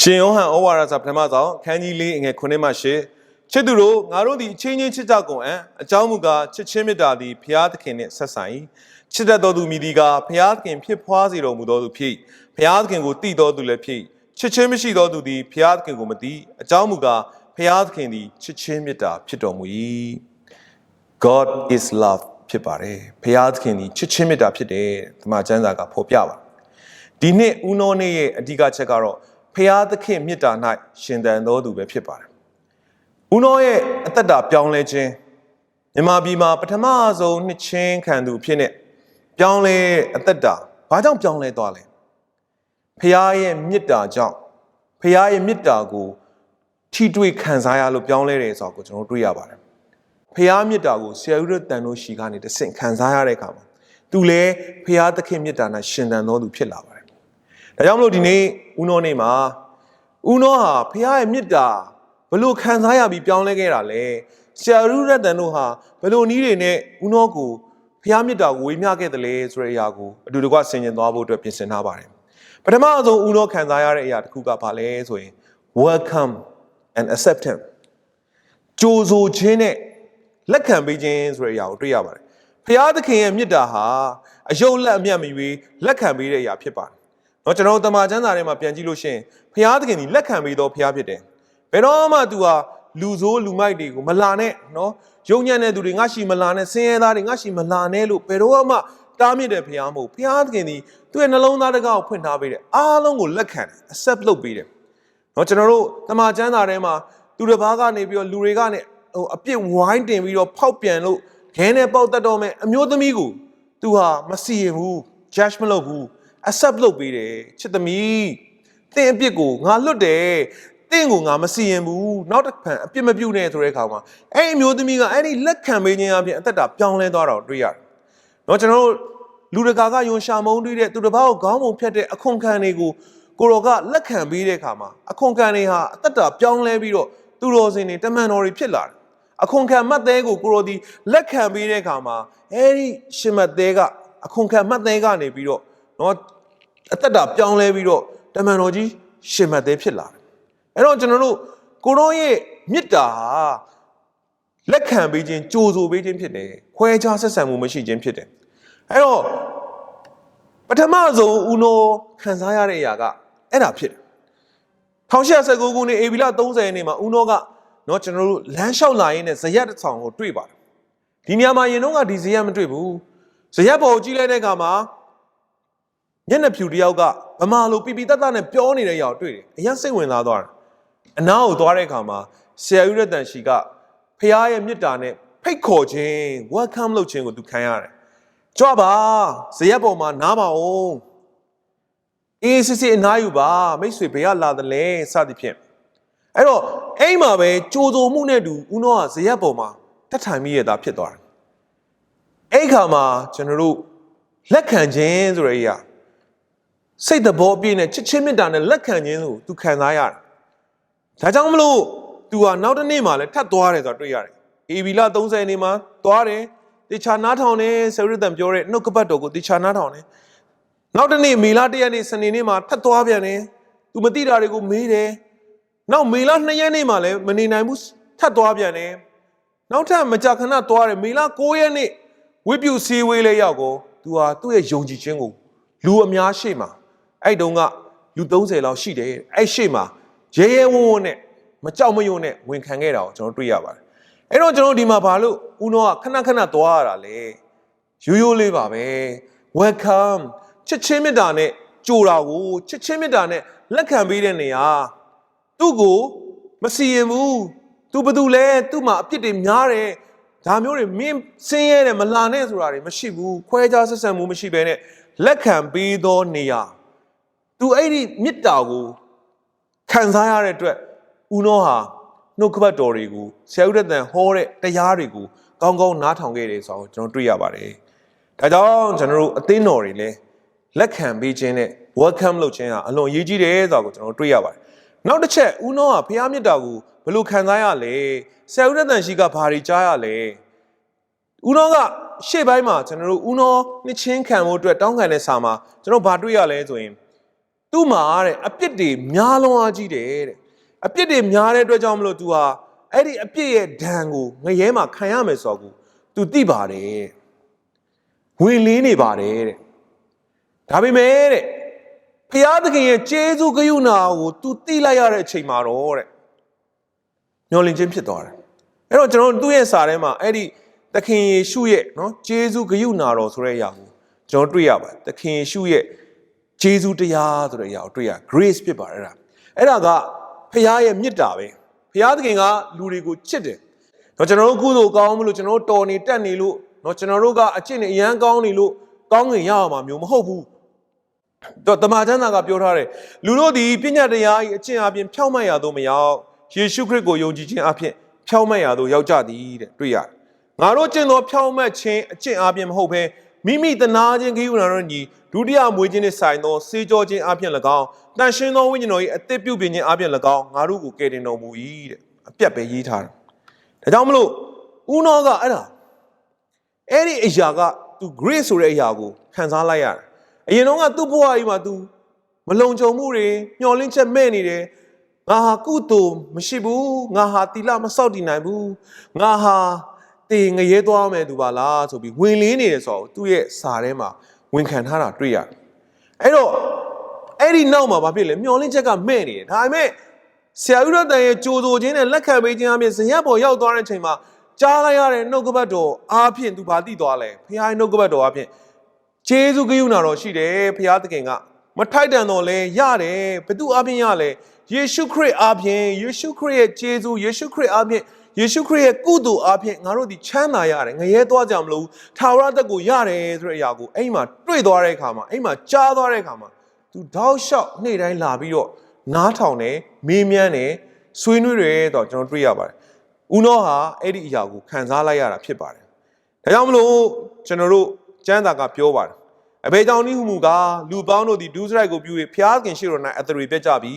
ရှင်ယောဟန်ဩဝါဒစာပထမဆုံးခန်းကြီးလေးအငယ်9မှ10ချစ်သူတို့ငါတို့သည်အချင်းချင်းချစ်ကြကုန်အံ့အကြောင်းမူကားချစ်ချင်းမေတ္တာသည်ဖျားသခင်နှင့်ဆက်ဆိုင်ချစ်တတ်တော်သူမြည်သည်ကဖျားသခင်ဖြစ်ဖွားစေတော်မူသောသူဖြစ်ဖျားသခင်ကိုတည်တော်သူလည်းဖြစ်ချစ်ချင်းမရှိသောသူသည်ဖျားသခင်ကိုမတည်အကြောင်းမူကားဖျားသခင်သည်ချစ်ချင်းမေတ္တာဖြစ်တော်မူ၏ God is love ဖြစ်ပါတယ်ဖျားသခင်သည်ချစ်ချင်းမေတ္တာဖြစ်တယ်ဒီမှာကျမ်းစာကဖော်ပြပါဒီနှစ်ဦးနောနေ့ရဲ့အဓိကချက်ကတော့ဖျားသခင်မြစ်တာ၌ရှင်သန်တော်သူပဲဖြစ်ပါတယ်။ဦးနောရဲ့အသက်တာပြောင်းလဲခြင်းမြန်မာပြည်မှာပထမဆုံးနှစ်ချင်းခံသူအဖြစ်နဲ့ပြောင်းလဲအသက်တာဘာကြောင့်ပြောင်းလဲသွားလဲ။ဖျားရဲ့မြစ်တာကြောင့်ဖျားရဲ့မြစ်တာကိုထိတွေ့ခံစားရလို့ပြောင်းလဲတယ်ဆိုတော့ကိုကျွန်တော်တို့တွေ့ရပါတယ်။ ဖျားမြစ်တာကိုဆရာဦးရတန်တို့ရှိကနေတဆင့်ခံစားရတဲ့အခါမှာသူလည်းဖျားသခင်မြစ်တာ၌ရှင်သန်တော်သူဖြစ်လာပါတယ်။ဒါကြောင့်မလို့ဒီနေ့ဦးနောနေ့မှာဦးနောဟာဖခင်ရဲ့မေတ္တာဘလို့ခံစားရပြီးပြောင်းလဲခဲ့တာလဲဆရာရုရတန်တို့ဟာဘလို့နီးတွေနဲ့ဦးနောကိုဖခင်မေတ္တာကိုဝေမျှခဲ့တယ်လေဆိုတဲ့အရာကိုအတူတကွဆင်ခြင်သွားဖို့အတွက်ပြင်ဆင်ထားပါတယ်ပထမအဆုံးဦးနောခံစားရတဲ့အရာတစ်ခုကဘာလဲဆိုရင် welcome and acceptance ကြိုဆိုခြင်းနဲ့ လက်ခံပေးခြင်းဆိုတဲ့အရာကိုတွေ့ရပါတယ်။ဖျားသခင်ရဲ့မြစ်တာဟာအယုတ်လက်အမျက်မရွေးလက်ခံပေးတဲ့အရာဖြစ်ပါတယ်။နော်ကျွန်တော်တမန်ကျမ်းစာထဲမှာပြန်ကြည့်လို့ရှိရင်ဖျားသခင်ကလက်ခံပေးသောဖျားဖြစ်တယ်။ဘယ်တော့မှသူဟာလူဆိုးလူမိုက်တွေကိုမလာနဲ့နော်။ယုံညံ့တဲ့သူတွေငါရှိမလာနဲ့ဆင်းရဲသားတွေငါရှိမလာနဲ့လို့ဘယ်တော့မှတားမြစ်တဲ့ဖျားမဟုတ်ဖျားသခင်ကသူ့ရဲ့နှလုံးသားတကားကိုဖွင့်ထားပေးတယ်။အားလုံးကိုလက်ခံ accept လုပ်ပေးတယ်။နော်ကျွန်တော်တို့တမန်ကျမ်းစာထဲမှာသူတစ်ပါးကနေပြီးတော့လူတွေကနေ ဟိုအပြစ်ဝိုင်းတင်ပြီးတော့ဖောက်ပြန်လို့ခဲနဲ့ပေါက်တတ်တော့မယ်အမျိုးသမီးကိုသူဟာမစီရင်ဘူး judge မလုပ်ဘူး accept လုပ်ပေးတယ်ချစ်သမီးတင်းအပြစ်ကိုငါလွတ်တယ်တင်းကိုငါမစီရင်ဘူးနောက်တစ်ဖန်အပြစ်မပြုတ်နဲ့ဆိုတဲ့အခါမှာအဲ့ဒီအမျိုးသမီးကအဲ့ဒီလက်ခံပေးခြင်းအပြင်အသက်တာပြောင်းလဲသွားတော့တွေ့ရတယ်။နော်ကျွန်တော်တို့လူတကာကယုံရှာမုန်းတွေ့တဲ့သူတစ်ပါးကိုခေါင်းပုံဖြတ်တဲ့အခွန်ခံတွေကိုကိုတော်ကလက်ခံပေးတဲ့အခါမှာအခွန်ခံတွေဟာအသက်တာပြောင်းလဲပြီးတော့သူတော်စင်တွေတမန်တော်တွေဖြစ်လာတယ် အခွန်ခံမှတ်သဲကိုကိုရောဒီလက်ခံပေးတဲ့အခါမှာအဲဒီရှင်မသဲကအခွန်ခံမှတ်သဲကနေပြီးတော့နော်အသက်တာပြောင်းလဲပြီးတော့တမန်တော်ကြီးရှင်မသဲဖြစ်လာတယ်အဲ့တော့ကျွန်တော်တို့ကိုရောရဲ့မေတ္တာဟာလက်ခံပေးခြင်းကြိုဆိုပေးခြင်းဖြစ်တယ်ခွဲခြားဆက်ဆံမှုမရှိခြင်းဖြစ်တယ်အဲ့တော့ပထမဆုံးဦးနောခံစားရတဲ့အရာကအဲ့ဒါဖြစ်တယ်1819ခုနှစ်အေဗီလ30ရက်နေ့မှာဦးနောက เนาะကျွန်တော်တို့လမ်းလျှောက်လာရင်းနဲ့ဇရက်တစ်ဆောင်ကိုတွေ့ပါတယ်ဒီနေရာမှာရင်တော့ကဒီဇရက်မတွေ့ဘူးဇရက်ပေါ်ကိုကြည့်လိုက်တဲ့အခါမှာမျက်နှာဖြူတစ်ယောက်ကဗမာလိုပြပြတတ်တတ်နဲ့ပြောနေတဲ့အရာကိုတွေ့တယ်အရင်စိတ်ဝင်စားသွားတယ်အနားကိုသွားတဲ့အခါမှာဆရာယူရတန်ရှိကဖះရဲ့မေတ္တာနဲ့ဖိတ်ခေါ်ခြင်း welcome လုပ်ခြင်းကိုသူခံရတယ်ကြွပါဇရက်ပေါ်မှာနားပါအောင်အေးစစ်စစ်အနားယူပါမိတ်ဆွေဘယ်ကလာသလဲစသဖြင့်အဲ့တော့ အိမ်မှာပဲကြိုးစုံမှုနဲ့တူဦးနောကဇရက်ပေါ်မှာတက်ထိုင်မိရတာဖြစ်သွားတယ်အဲ့ခါမှာကျွန်တော်တို့လက်ခံခြင်းဆိုတဲ့အရာစိတ်တဘောအပြည့်နဲ့ချစ်ချင်းမေတ္တာနဲ့လက်ခံခြင်းကိုသူခံစားရတယ်ဒါကြောင့်မလို့သူဟာနောက်တစ်နေ့မှလည်းထပ်သွားတယ်ဆိုတာတွေ့ရတယ်အေဗီလာ30နေ့မှာသွားတယ်တေချာနားထောင်တယ်ဆရတန်ပြောတဲ့နှုတ်ကပတ်တော်ကိုတေချာနားထောင်တယ်နောက်တစ်နေ့မေလာတစ်ရက်နေ့စနေနေ့မှာထပ်သွားပြန်တယ်သူမသိတာတွေကိုမေးတယ် နောက်မေလာ2ရက်နေ့မှာလည်းမနေနိုင်ဘူးထပ်သွားပြန်တယ်နောက်ထပ်မကြာခဏသွားတယ်မေလာ9ရက်နေ့ဝိပုစည်းဝေးလေးရောက်ကိုသူဟာသူ့ရဲ့ယုံကြည်ခြင်းကိုလူအများရှေ့မှာအဲ့တုန်းကလူ30လောက်ရှိတယ်အဲ့ရှေ့မှာရဲရဲဝံ့ဝံ့နဲ့မကြောက်မရွံ့နဲ့ဝင်ခံခဲ့တာကိုကျွန်တော်တွေ့ရပါတယ်အဲ့တော့ကျွန်တော်ဒီမှာဘာလို့ဦးနောကခဏခဏသွားရတာလဲရိုးရိုးလေးပါပဲ welcome ချစ်ချင်းမေတ္တာနဲ့ကြိုတာကိုချစ်ချင်းမေတ္တာနဲ့လက်ခံပေးတဲ့နေရာ သူ့ကိုမစီရင်ဘူးသူဘာတူလဲသူ့မှာအပြစ်တွေများတယ်ဒါမျိုးတွေမင်းဆင်းရဲတယ်မလာနဲ့ဆိုတာတွေမရှိဘူးခွဲခြားဆက်ဆံမှုမရှိဘဲနဲ့လက်ခံပေးသောနေရာသူအဲ့ဒီမေတ္တာကိုခံစားရတဲ့အတွက်ဦးနောဟာနှုတ်ကပတ်တော်တွေကိုဆရာဦးရတန်ဟောတဲ့တရားတွေကိုကောင်းကောင်းနားထောင်ခဲ့တယ်ဆိုတော့ကျွန်တော်တွေ့ရပါတယ်။ဒါကြောင့်ကျွန်တော်တို့အသင်းတော်တွေလည်းလက်ခံပေးခြင်းနဲ့ welcome လုပ်ခြင်းဟာအလွန်အရေးကြီးတယ်ဆိုတော့ကျွန်တော်တို့တွေ့ရပါတယ်။ နောက်တစ်ချက်ဦးနောကဘုရားမြတ်တာကိုဘယ်လိုခံစားရလဲ။ဆရာဦးရတန်ရှိကဘာတွေကြားရလဲ။ဦးနောကရှေ့ပိုင်းမှာကျွန်တော်တို့ဦးနောနှစ်ချင်းခံဖို့အတွက်တောင်းခံတဲ့စာမှာကျွန်တော်ဘာတွေ့ရလဲဆိုရင်သူ့မှာတဲ့အပြစ်တွေများလွန်အားကြီးတယ်တဲ့အပြစ်တွေများတဲ့အတွက်ကြောင့်မလို့ तू ဟာအဲ့ဒီအပြစ်ရဲ့ဒဏ်ကိုငရဲမှာခံရမယ်ဆိုတော့ကို तू သိပါတယ်ဝင်လင်းနေပါတယ်တဲ့ဒါပေမဲ့တဲ့ ဖျားသခင်ရဲ့ကျေးဇူးဂရုဏာကို तू သိလိုက်ရတဲ့အချိန်မှာတော့တဲ့ညှော်လင့်ခြင်းဖြစ်သွားတယ်အဲ့တော့ကျွန်တော်တို့သူ့ရဲ့စာထဲမှာအဲ့ဒီသခင်ယေရှုရဲ့နော်ကျေးဇူးဂရုဏာတော်ဆိုတဲ့အရာကိုကျွန်တော်တွေ့ရပါတယ်သခင်ယေရှုရဲ့ကျေးဇူးတရားဆိုတဲ့အရာကိုတွေ့ရ grace ဖြစ်ပါတယ်အဲ့ဒါအဲ့ဒါကဖျားရဲ့မေတ္တာပဲဖျားသခင်ကလူတွေကိုချစ်တယ်တော့ကျွန်တော်တို့ကုသိုလ်ကောင်းမလို့ကျွန်တော်တို့တော်နေတက်နေလို့တော့ကျွန်တော်တို့ကအကျင့်နဲ့အရန်ကောင်းနေလို့ကောင်းငင်ရအောင်မှာမျိုးမဟုတ်ဘူး တော့တမန်ကျမ်းစာကပြောထားတယ်လူတို့ဒီပညာတရား၏အကျင့်အပြင်ဖြောင့်မတ်ရာသို့မရောက်ယေရှုခရစ်ကိုယုံကြည်ခြင်းအပြင်ဖြောင့်မတ်ရာသို့ရောက်ကြသည်တဲ့တွေ့ရတယ်ငါတို့ကျင့်သောဖြောင့်မတ်ခြင်းအကျင့်အပြင်မဟုတ်ဘဲမိမိတနာခြင်းကိယူနာတို့ညီဒုတိယမွေးခြင်းနှင့်ဆိုင်သောစေကြောခြင်းအပြင်၎င်းတန်ရှင်းသောဝိညာဉ်တော်၏အသက်ပြုပြင်ခြင်းအပြင်၎င်းငါတို့ကိုကယ်တင်တော်မူ၏တဲ့အပြတ်ပဲရေးထားတယ်ဒါကြောင့်မလို့ဦးနောကအဲ့ဒါအဲ့ဒီအရာက तू grace ဆိုတဲ့အရာကိုခံစားလိုက်ရတယ် အရင်တော့ကသူ့ဘဝကြီးမှာ तू မလုံခြုံမှုတွေမျောလင့်ချက်မဲ့နေတယ်ငါဟာကုသိုလ်မရှိဘူးငါဟာတီလမစောက်တည်နိုင်ဘူးငါဟာတေငရဲသွားမယ်သူပါလားဆိုပြီးဝင်လင်းနေတယ်ဆိုတော့သူ့ရဲ့စာထဲမှာဝင်ခံထားတာတွေ့ရတယ်အဲ့တော့အဲ့ဒီနောက်မှာဘာဖြစ်လဲမျောလင့်ချက်ကမဲ့နေတယ်ဒါပေမဲ့ဆရာဦးရတန်ရဲ့ကြိုးဆိုခြင်းနဲ့လက်ခံပေးခြင်းအပြင်ဇရက်ပေါ်ရောက်သွားတဲ့အချိန်မှာကြားလိုက်ရတဲ့နှုတ်ကပတ်တော်အားဖြင့်သူဘာသိသွားလဲဖခင်ရဲ့နှုတ်ကပတ်တော်အားဖြင့် ဂျေဇုကရုဏာတော်ရှိတယ်ဖခင်သခင်ကမထိုက်တန်တော့လဲရတယ်ဘယ်သူအပြင်ရလဲယေရှုခရစ်အပြင်ယေရှုခရစ်ရဲ့ဂျေဇုယေရှုခရစ်အပြင်ယေရှုခရစ်ရဲ့ကုသိုလ်အပြင်ငါတို့ဒီချမ်းသာရတယ်ငရဲသွားကြမလို့ထာဝရတက်ကိုရတယ်ဆိုတဲ့အရာကိုအဲ့မှာတွေ့သွားတဲ့အခါမှာအဲ့မှာကြားသွားတဲ့အခါမှာသူတောက်လျှောက်နေ့တိုင်းလာပြီးတော့နားထောင်တယ်မေးမြန်းတယ်ဆွေးနွေးတယ်တော့ကျွန်တော်တွေ့ရပါတယ်ဦးနောဟာအဲ့ဒီအရာကိုခံစားလိုက်ရတာဖြစ်ပါတယ်ဒါကြောင့်မလို့ကျွန်တော်တို့ကျမ်းစာကပြောပါတယ် အဘယ်ကြောင့်နည်းဟုမူကားလူပေါင်းတို့သည်ဒုစရိုက်ကိုပြု၍ဖျားခင်ရှိတော်၌အသရေပြတ်ကြပြီ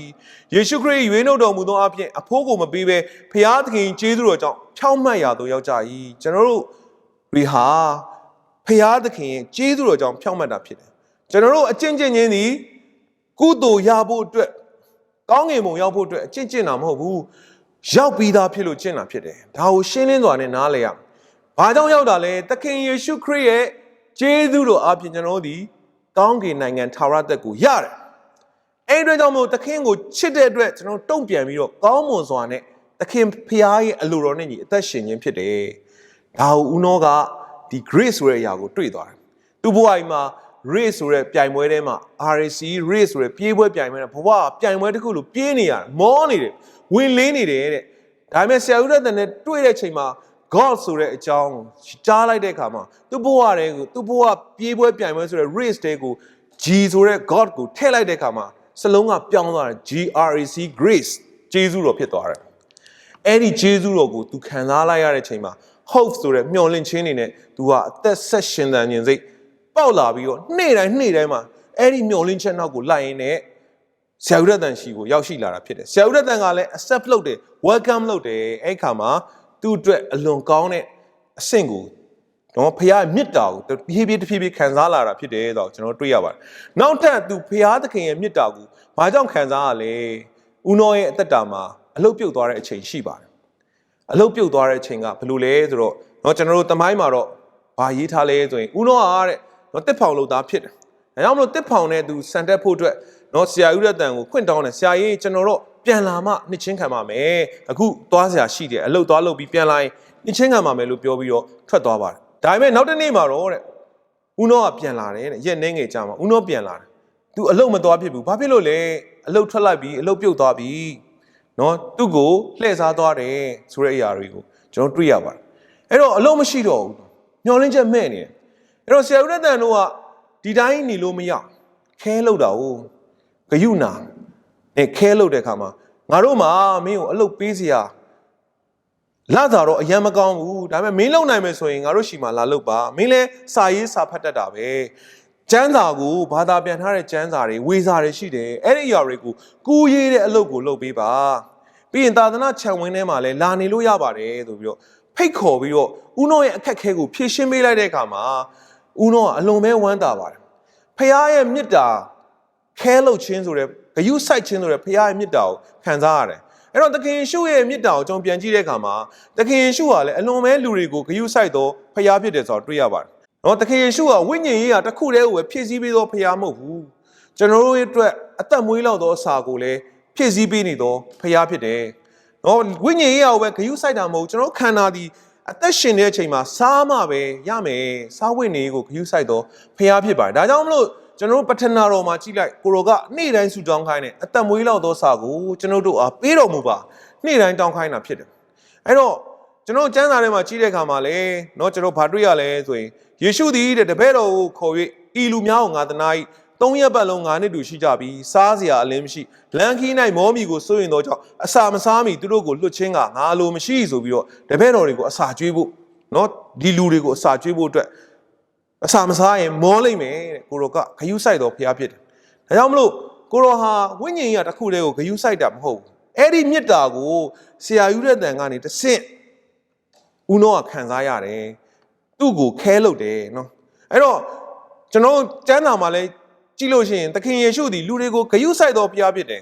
ယေရှုခရစ်၏ရွေးနှုတ်တော်မူသောအဖြစ်အဖို့ကိုမပေးဘဲဖျားသခင်ကျေးဇူးတော်ကြောင့်ဖြောင့်မတ်ရာသို့ရောက်ကြ၏ကျွန်တော်တို့တွေဟာဖျားသခင်ရဲ့ကျေးဇူးတော်ကြောင့်ဖြောင့်မတ်တာဖြစ်တယ်ကျွန်တော်တို့အကျင့်ကျင့်ခြင်းသည်ကုသိုလ်ရဖို့အတွက်ကောင်းငင်ဘုံရောက်ဖို့အတွက်အကျင့်ကျင့်တာမဟုတ်ဘူးရောက်ပြီးသားဖြစ်လို့ကျင့်တာဖြစ်တယ်ဒါကိုရှင်းလင်းစွာနဲ့နားလည်ရမယ်။ဘာကြောင့်ရောက်တာလဲ။သခင်ယေရှုခရစ်ရဲ့ ကျေးဇူးတော်အပြင်ကျွန်တော်တို့ဒီကောင်းကင်နိုင်ငံထာဝရသက်ကိုရတယ်။အဲ့ဒီအတွက်ကြောင့်မို့သခင်ကိုချစ်တဲ့အတွက်ကျွန်တော်တုံ့ပြန်ပြီးတော့ကောင်းမွန်စွာနဲ့သခင်ဖျားရဲ့အလိုတော်နဲ့ညီအသက်ရှင်ခြင်းဖြစ်တယ်။ဒါကိုဦးနောကဒီ grace ဆိုတဲ့အရာကိုတွေ့သွားတယ်။သူ့ဘဝကြီးမှာ race ဆိုတဲ့ပြိုင်ပွဲထဲမှာ RAC race ဆိုတဲ့ပြေးပွဲပြိုင်ပွဲနဲ့ဘဝကပြိုင်ပွဲတစ်ခုလိုပြေးနေရတယ်မောနေတယ်ဝင်လင်းနေတယ်တဲ့ဒါပေမဲ့ဆရာဦးရတန်နဲ့တွေ့တဲ့ချိန်မှာ God ဆိုတဲ့အကြောင်းကြားလိုက်တဲ့အခါမှာသူ့ဘဝတဲ့ကိုသူ့ဘဝပြေးပွဲပြိုင်ပွဲဆိုတဲ့ race တဲ့ကို G ဆိုတဲ့ God ကိုထည့်လိုက်တဲ့အခါမှာစလုံးကပြောင်းသွားတယ် GRAC grace ကျေးဇူးတော်ဖြစ်သွားတယ်အဲ့ဒီကျေးဇူးတော်ကို तू ခံစားလိုက်ရတဲ့ချိန်မှာ hope ဆိုတဲ့မျှော်လင့်ခြင်းနေနဲ့ तू ဟာအသက်ဆက်ရှင်သန်ခြင်းစိတ်ပေါက်လာပြီးတော့နေ့တိုင်းနေ့တိုင်းမှာအဲ့ဒီမျှော်လင့်ချက်နောက်ကိုလိုက်ရင်းနဲ့ဆရာဦးရတန်ရှိကိုရောက်ရှိလာတာဖြစ်တယ်ဆရာဦးရတန်ကလည်း accept လုပ်တယ် welcome လုပ်တယ်အဲ့ခါမှာ သူ့အတွက်အလွန်ကောင်းတဲ့အဆင့်ကိုတော့ဖခင်ရဲ့မေတ္တာကိုတဖြည်းဖြည်းတဖြည်းဖြည်းခံစားလာတာဖြစ်တယ်ဆိုတော့ကျွန်တော်တွေ့ရပါတယ်။နောက်ထပ်သူဖခင်သခင်ရဲ့မေတ္တာကိုဘာကြောင့်ခံစားရလဲ။ဦးနောရဲ့အသက်တာမှာအလုတ်ပြုတ်သွားတဲ့အချိန်ရှိပါတယ်။အလုတ်ပြုတ်သွားတဲ့အချိန်ကဘယ်လိုလဲဆိုတော့တော့ကျွန်တော်တို့တမိုင်းမှာတော့ဘာရေးထားလဲဆိုရင်ဦးနောကတဲ့တော့တစ်ဖောင်လို့သားဖြစ်တယ်။ဒါကြောင့်မလို့တစ်ဖောင်နဲ့သူစံတက်ဖို့အတွက်တော့ဆရာဦးရတန်ကိုခွင့်တောင်းတယ်ဆရာကြီးကျွန်တော်တို့ ပြန်လာမှနှစ်ချင်းခံပါမယ်။အခုသွားဆရာရှိတယ်အလုတ်သွားလုပ်ပြီးပြန်လာရင်နှစ်ချင်းခံပါမယ်လို့ပြောပြီးတော့ထွက်သွားပါတယ်။ဒါပေမဲ့နောက်တစ်နေ့မှာတော့တဲ့ဦးနောကပြန်လာတယ်တဲ့ရက်နှင်းငယ်ကြာမှာဦးနောပြန်လာတယ်။ तू အလုတ်မသွားဖြစ်ဘူး။ဘာဖြစ်လို့လဲအလုတ်ထွက်လိုက်ပြီးအလုတ်ပြုတ်သွားပြီး။နော်သူ့ကိုလှည့်စားသွားတယ်ဆိုတဲ့အရာတွေကိုကျွန်တော်တွေ့ရပါတယ်အဲ့တော့အလုံးမရှိတော့ဘူးညှော်လင်းချက်မဲ့နေတယ်အဲ့တော့ဆရာဦးရတန်တို့ကဒီတိုင်းနေလို့မရခဲလောက်တာ哦ဂယုနာ နဲ့ခဲလောက်တဲ့ခါမှာငါတို့မှာမင်းကိုအလုတ်ပေးစရာလာတာတော့အရင်မကောင်းဘူးဒါပေမဲ့မင်းလုံနိုင်မယ်ဆိုရင်ငါတို့ရှိမှလာလုတ်ပါမင်းလဲစာရေးစာဖတ်တတ်တာပဲကျမ်းစာကိုဘာသာပြန်ထားတဲ့ကျမ်းစာတွေဝေစာတွေရှိတယ်အဲ့ဒီအရာတွေကိုကူရေးတဲ့အလုပ်ကိုလုပ်ပေးပါပြီးရင်သာသနာခြံဝင်းထဲမှာလဲလာနေလို့ရပါတယ်ဆိုပြီးတော့ဖိတ်ခေါ်ပြီးတော့ဦးနောရဲ့အခက်ခဲကိုဖြေရှင်းပေးလိုက်တဲ့အခါမှာဦးနောကအလွန်ပဲဝမ်းသာပါတယ်ဖခင်ရဲ့မေတ္တာခဲလုတ်ခြင်းဆိုတဲ့ ဂယုစိုက်ခြင်းဆိုတဲ့ဖခင်ရဲ့မေတ္တာကိုခံစားရတယ်အဲ့တော့သခင်ယေရှုရဲ့မေတ္တာကိုကျွန်တော်ပြန်ကြည့်တဲ့အခါမှာသခင်ယေရှုကလည်းအလွန်ပဲလူတွေကိုဂယုစိုက်တော့ဖခင်ဖြစ်တယ်ဆိုတော့တွေ့ရပါတယ်နော်သခင်ယေရှုကဝိညာဉ်ရေးရာတစ်ခုတည်းကိုပဲဖြည့်ဆည်းပေးတော့ဖခင်မဟုတ်ဘူးကျွန်တော်တို့ရဲ့အတွက်အသက်မွေးလောက်သောအစာကိုလည်းဖြည့်ဆည်းပေးနေတော့ဖခင်ဖြစ်တယ်နော်ဝိညာဉ်ရေးအောင်ပဲဂယုစိုက်တာမဟုတ်ကျွန်တော်ခန္ဓာဒီအသက်ရှင်တဲ့အချိန်မှာစားမှပဲရမယ်စားဝိညာဉ်ရေးကိုဂယုစိုက်တော့ဖျားဖြစ်ပါတယ်ဒါကြောင့်မလို့ ကျွန်တော်တို့ပထနာတော်မှာကြည့်လိုက်ကိုရောကနေ့တိုင်းဆူတောင်းခိုင်းတယ်အသက်မွေးလောက်သောစာကိုကျွန်တော်တို့အားပေးတော်မူပါနေ့တိုင်းတောင်းခိုင်းတာဖြစ်တယ်အဲ့တော့ကျွန်တော်ကျမ်းစာထဲမှာကြည့်တဲ့အခါမှာလေเนาะကျွန်တော်ဘာတွေ့ရလဲဆိုရင်ယေရှုသည်တဲ့တပည့်တော်ကိုခေါ်၍ဤလူများကိုငါတနာ၏သုံးရက်ပတ်လုံးငါနဲ့တူရှိကြပြီးစားစရာအလင်းမရှိလမ်းခီး၌မောမီကိုစိုးရင်တော့ကြောင့်အစာမစားမီသူတို့ကိုလွတ်ချင်းကငါလိုမရှိဆိုပြီးတော့တပည့်တော်တွေကိုအစာကျွေးဖို့เนาะဒီလူတွေကိုအစာကျွေးဖို့အတွက် အစာမစားရင်မောလိမ့်မယ်တဲ့ကိုရောကခယူးဆိုင်တော်ဖျားဖြစ်တယ်ဒါကြောင့်မလို့ကိုရောဟာဝိညာဉ်ကြီးကတစ်ခုတည်းကိုခယူးဆိုင်တာမဟုတ်ဘူးအဲ့ဒီမေတ္တာကိုဆရာယူတဲ့တန်ကနေတစ်ဆင့်ဦးနောကခံစားရတယ်သူ့ကိုခဲလုပ်တယ်နော်အဲ့တော့ကျွန်တော်ကျမ်းစာမှာလဲကြည့်လို့ရှိရင်သခင်ယေရှုသည်လူတွေကိုဂရုစိုက်တော်ဘုရားဖြစ်တယ်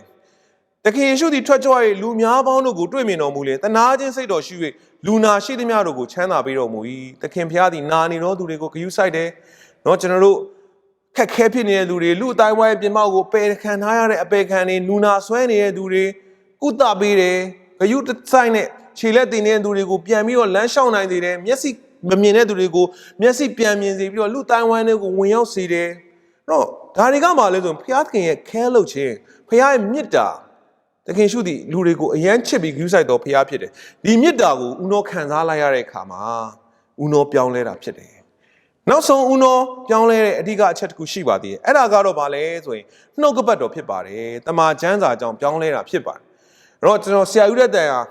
သခင်ယေရှုသည်ထွက်ကြွ၍လူများပေါင်းတို့ကိုတွေ့မြင်တော်မူလေတနာခြင်းစိတ်တော်ရှိ၍လူနာရှိသမျှတို့ကိုချမ်းသာပေးတော်မူ၏သခင်ဘုရားသည်နာနေတော်သူတွေကိုဂရုစိုက်တယ်နော်ကျွန်တော်တို့ခက်ခဲဖြစ်နေတဲ့လူတွေလူအတိုင်းဝိုင်းပြင်မောက်ကိုပယ်ခံထားရတဲ့အပယ်ခံတွေလူနာဆွဲနေတဲ့သူတွေကုသပေးတယ်ဂရုစိုက်နဲ့ခြေလက်တင်နေတဲ့သူတွေကိုပြန်ပြီးတော့လမ်းလျှောက်နိုင်သေးတယ်မျက်စိမမြင်တဲ့သူတွေကိုမျက်စိပြန်မြင်စေပြီးတော့လူတိုင်းဝိုင်းတွေကိုဝင်ရောက်စေတယ်နော်ဒါတွေကမှလည်းဆိုရင်ဘုရားသခင်ရဲ့ခဲလုပ်ခြင်းဘုရားရဲ့မေတ္တာ သခင်ရှုသည်လူတွေကိုအယမ်းချစ်ပြီးဂရုစိုက်တော်ဖရားဖြစ်တယ်။ဒီမေတ္တာကိုဦးနောခံစားလိုက်ရတဲ့အခါမှာဦးနောပြောင်းလဲတာဖြစ်တယ်။နောက်ဆုံးဦးနောပြောင်းလဲတဲ့အဓိကအချက်တစ်ခုရှိပါသေးတယ်။အဲ့ဒါကတော့ဗာလဲဆိုရင်နှုတ်ကပတ်တော်ဖြစ်ပါတယ်။တမန်ကျမ်းစာကြောင့်ပြောင်းလဲတာဖြစ်ပါတယ်။အဲ့တော့ကျွန်တော်ဆရာယူတဲ့တန်ဟာ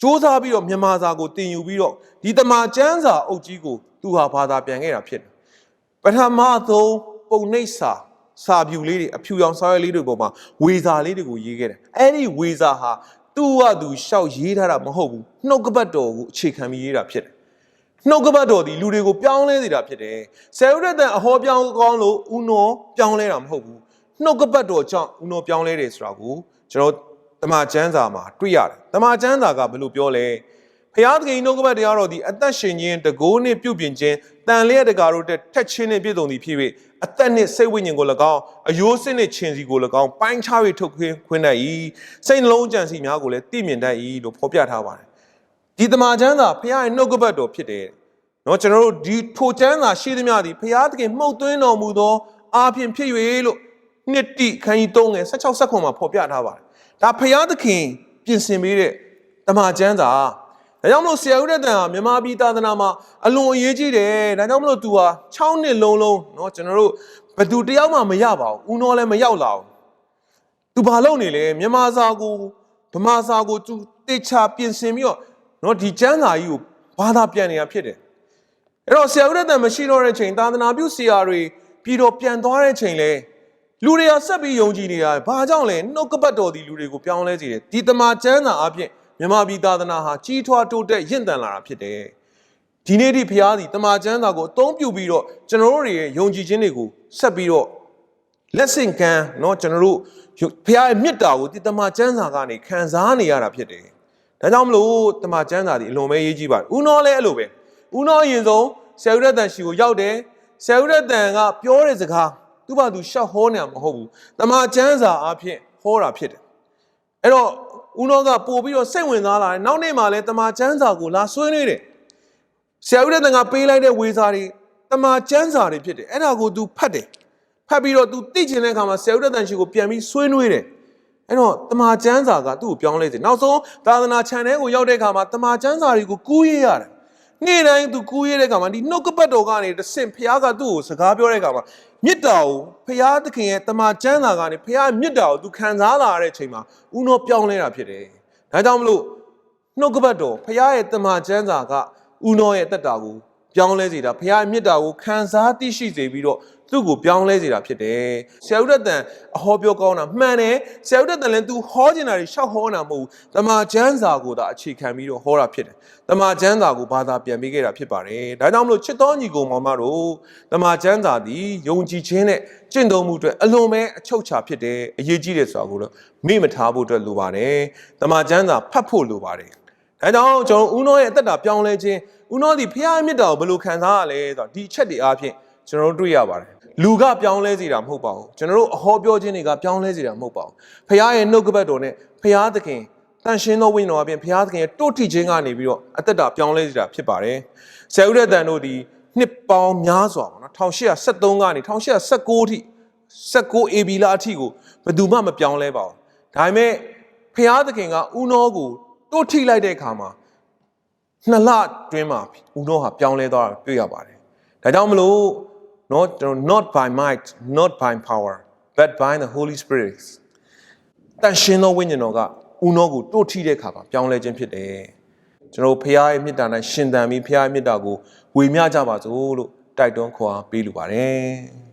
စူးစမ်းပြီးတော့မြန်မာစာကိုတင်ယူပြီးတော့ဒီတမန်ကျမ်းစာအုပ်ကြီးကိုသူဟာဘာသာပြန်ခဲ့တာဖြစ်တယ်။ပထမဆုံးပုံနှိပ်စာ စာပြူလေးတွေအဖြူရောင်စာရွက်လေးတွေပေါ်မှာဝေစာလေးတွေကိုရေးခဲ့တယ်အဲ့ဒီဝေစာဟာသူ့ဟာသူရှောက်ရေးထားတာမဟုတ်ဘူးနှုတ်ကပတ်တော်ကိုအခြေခံပြီးရေးတာဖြစ်တယ်နှုတ်ကပတ်တော်ဒီလူတွေကိုပြောင်းလဲစေတာဖြစ်တယ်ဆယ်ရတန်အဟောပြောင်းကောင်းလို့ဦးနောပြောင်းလဲတာမဟုတ်ဘူးနှုတ်ကပတ်တော်ကြောင့်ဦးနောပြောင်းလဲတယ်ဆိုတာကိုကျွန်တော်တမန်ကျမ်းစာမှာတွေ့ရတယ်တမန်ကျမ်းစာကဘယ်လိုပြောလဲဖျားသခင်နှုတ်ကပတ်တရားတော်ဒီအသက်ရှင်ခြင်းတကိုးနှင့်ပြုပြင်ခြင်းတန်လျက်တကာတို့တက်ထက်ချင်းနှင့်ပြည့်စုံသည်ဖြစ်၍ အသက်နှင့်စိတ်ဝိညာဉ်ကို၎င်းအယိုးစစ်နှင့်ခြင်းစီကို၎င်းပိုင်းခြား၍ထုတ်ခွင်းခွင်းတတ်၏စိတ်နှလုံးကြံစီများကိုလည်းသိမြင်တတ်၏လို့ဖော်ပြထားပါတယ်ဒီတမန်ကျမ်းစာဖျားရဲ့နှုတ်ကပတ်တော်ဖြစ်တယ်เนาะကျွန်တော်တို့ဒီထိုကျမ်းစာရှိသမျှသည်ဖျားသခင်မှုတ်သွင်းတော်မူသောအာဖြင့်ဖြစ်၍လို့နှစ်တိခန်းကြီး3ငယ်16ဆက်ခွန်မှာဖော်ပြထားပါတယ်ဒါဖျားသခင်ပြင်ဆင်ပေးတဲ့တမန်ကျမ်းစာ ဒါကြောင့်မလို့ဆရာဦးတဲ့တန်ဟာမြန်မာပြည်သာသနာမှာအလွန်အရေးကြီးတယ်။ဒါကြောင့်မလို့ तू ဟာ6နှစ်လုံးလုံးเนาะကျွန်တော်တို့ဘယ်သူတယောက်မှမရပါဘူး။ဦးနောလည်းမရောက်လာဘူး။ तू ဘာလုပ်နေလဲမြန်မာစာကိုဗမာစာကို तू တေချာပြင်ဆင်ပြီးတော့เนาะဒီကျမ်းစာကြီးကိုဘာသာပြန်နေတာဖြစ်တယ်။အဲ့တော့ဆရာဦးတဲ့တန်မရှိတော့တဲ့ချိန်သာသနာပြုဆရာတွေပြည်တော်ပြန်သွားတဲ့ချိန်လဲလူတွေကဆက်ပြီးယုံကြည်နေတာဘာကြောင့်လဲနှုတ်ကပတ်တော်ဒီလူတွေကိုပြောင်းလဲစေတယ်။ဒီတမန်ကျမ်းစာအပြင် မြန်မာပြည်သာသနာဟာကြီးထွားတိုးတက်ရင့်တန်လာတာဖြစ်တယ်။ဒီနေ့ဒီဖရားသည်တမန်ကျမ်းစာကိုအသုံးပြုပြီးတော့ကျွန်တော်တို့တွေရဲ့ယုံကြည်ခြင်းတွေကိုဆက်ပြီးတော့လက်ဆင့်ကမ်းเนาะကျွန်တော်တို့ဖရားရဲ့မေတ္တာကိုဒီတမန်ကျမ်းစာကနေခံစားနေရတာဖြစ်တယ်။ဒါကြောင့်မလို့တမန်ကျမ်းစာဒီအလွန်ပဲရေးကြည့်ပါတယ်။ဦးနောလည်းအဲ့လိုပဲ။ဦးနောအရင်ဆုံးဆယ်ဦးရတန်ရှိကိုရောက်တယ်။ဆယ်ဦးရတန်ကပြောတဲ့စကားသူ့ဘာသူရှောက်ဟောနေတာမဟုတ်ဘူး။တမန်ကျမ်းစာအဖြစ်ဟောတာဖြစ်တယ်။အဲ့တော့ ဦးနောကပို့ပြီးတော့စိတ်ဝင်စားလာတယ်နောက်နေ့မှလည်းတမန်ကျမ်းစာကိုလာဆွေးနွေးတယ်ဆရာဦးတဲ့တန်ကပေးလိုက်တဲ့ဝေစာတွေတမန်ကျမ်းစာတွေဖြစ်တယ်အဲ့ဒါကို तू ဖတ်တယ်ဖတ်ပြီးတော့ तू သိချင်တဲ့အခါမှာဆရာဦးတဲ့တန်ရှိကိုပြန်ပြီးဆွေးနွေးတယ်အဲ့တော့တမန်ကျမ်းစာကသူ့ကိုပြောင်းလဲစေနောက်ဆုံးသာသနာ channel ကိုရောက်တဲ့အခါမှာတမန်ကျမ်းစာတွေကိုကူးရေးရတယ် နေ့တိုင်း तू ကူးရေးတဲ့အခါမှာဒီနှုတ်ကပတ်တော်ကနေတဆင့်ဖခင်ကသူ့ကိုစကားပြောတဲ့အခါမှာမေတ္တာကိုဖခင်သခင်ရဲ့တမန်ကျမ်းစာကနေဖခင်မေတ္တာကို तू ခံစားလာရတဲ့အချိန်မှာဦးနောပြောင်းလဲတာဖြစ်တယ်ဒါကြောင့်မလို့နှုတ်ကပတ်တော်ဖခင်ရဲ့တမန်ကျမ်းစာကဦးနောရဲ့တက်တာကိုပြောင်းလဲစေတာဖခင်ရဲ့မေတ္တာကိုခံစားသိရှိစေပြီးတော့ သူ့ကိုပြောင်းလဲစေတာဖြစ်တယ်ဆရာဦးရတန်အဟောပြောကောင်းတာမှန်တယ်ဆရာဦးရတန်လည်း तू ဟောကျင်တာတွေရှောက်ဟောတာမဟုတ်ဘူးတမန်ကျမ်းစာကိုသာအခြေခံပြီးတော့ဟောတာဖြစ်တယ်တမန်ကျမ်းစာကိုဘာသာပြန်ပေးခဲ့တာဖြစ်ပါတယ်ဒါကြောင့်မလို့ချစ်တော်ညီကိုမောင်မတို့တမန်ကျမ်းစာသည်ယုံကြည်ခြင်းနဲ့ကျင့်တော်မူအတွက်အလွန်ပဲအချုပ်ချာဖြစ်တယ်အရေးကြီးတယ်ဆိုတာကိုတော့မေ့မထားဖို့အတွက်လိုပါတယ်တမန်ကျမ်းစာဖတ်ဖို့လိုပါတယ်အဲကြောင့်ကျွန်တော်ဦးနောရဲ့အသက်တာပြောင်းလဲခြင်းဦးနောဒီဖခင်ရဲ့မြတ်တာကိုဘယ်လိုခံစားရလဲဆိုတော့ဒီအချက်တွေအားဖြင့်ကျွန်တော်တို့တွေ့ရပါတယ် လူကပြောင်းလဲစေတာမဟုတ်ပါဘူးကျွန်တော်တို့အဟောပြောခြင်းတွေကပြောင်းလဲစေတာမဟုတ်ပါဘူးဖခင်ရဲ့နှုတ်ကပတ်တော်နဲ့ဖခင်သခင်တန်ရှင်းသောဝိညာဉ်တော်အပြင်ဖခင်သခင်ရဲ့တိုးထီခြင်းကနေပြီးတော့အသက်တာပြောင်းလဲစေတာဖြစ်ပါတယ်ဆယ်ဦးတဲ့တန်တို့ဒီနှစ်ပေါင်းများစွာပေါ့နော်1873ကနေ1819ထိ19 AB လာအထိကိုဘယ်သူမှမပြောင်းလဲပါဘူးဒါပေမဲ့ဖခင်သခင်ကဦးနောကိုတိုးထိလိုက်တဲ့အခါမှာနှစ်လတွင်းမှာဦးတော်ဟာပြောင်းလဲသွားတာတွေ့ရပါတယ်။ဒါကြောင့်မလို့ not not by might not by power but by the holy spirit တန်ရှင်သောဝိညာဉ်တော်ကဦးတော်ကိုတို့ထိတဲ့အခါမှာပြောင်းလဲခြင်းဖြစ်တယ်။ကျွန်တော်ဖခင်ရဲ့မေတ္တာနဲ့ရှင်သန်ပြီးဖခင်ရဲ့မေတ္တာကိုဝေမျှကြပါစို့လို့တိုက်တွန်းခေါ်အားပေးလိုပါတယ်။